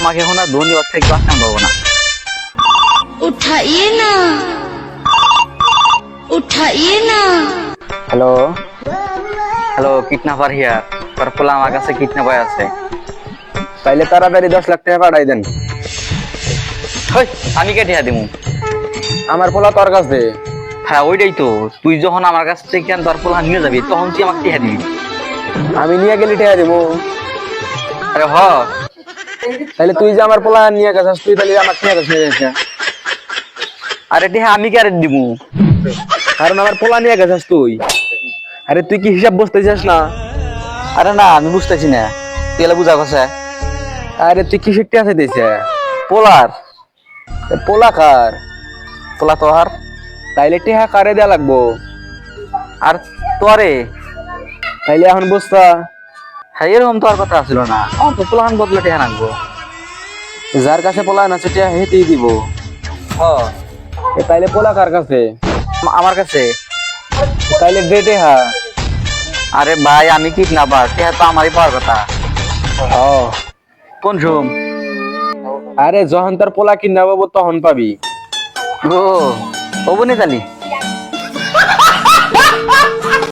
আমাকে এখন আর ধনী অর্থে বাঁচান পাবো না। উঠাইয়ে না। উঠাইয়ে না। হ্যালো? হ্যালো কিডন্যাপার হিয়ার তোর পোলা আমার কাছে কিডন্যাপার আছে। তাইলে তাড়াতাড়ি দশ লাখ টাকা পাঠাই দেন। হই আমি কে টিয়া দিমু। আমার পোলা তোর কাছে। হ্যাঁ ওইটাই তো। তুই যখন আমার কাছ থেকে তোর পোলা নিয়ে যাবি তখন তুই আমাকে টিয়া দিবি। আমি নিয়ে গেলে টিয়া দেবো। আরে হ। তাহলে তুই যে আমার পোলা নিয়ে গেছিস তুই তাহলে আমার টাকা কাছে নিয়ে যাস আরে আমি কে আরে দিমু কারণ আমার পোলা নিয়ে গেছিস তুই। আরে তুই কি হিসাব বসতে চাস না? আরে না আমি বুঝতেছি না। তুই এলা বুঝা কথা আরে তুই কিসের টাকা দিয়েছে পোলার। পোলা কার? পোলা তোহার। তাইলে টেহা কারে দেয়া লাগবো? আর তোরে? তাইলে এখন বুঝতা হ্যাঁ এরকম তো আর কথা ছিল না। আমার তো পোলাহান বদলে টিয়া রাখব যার কাছে পোলা না সেটা হেঁটেই দিব। এ তাইলে পোলা কার কাছে? আমার কাছে। তাইলে দে টেহা। আরে ভাই আমি কিডন্যাপার টিয়া তো আমারই পাওয়ার কথা। ও কোন ঝুম আরে যখন তার পোলা কিনা পাবো তখন পাবি। ও ও বনি তালি।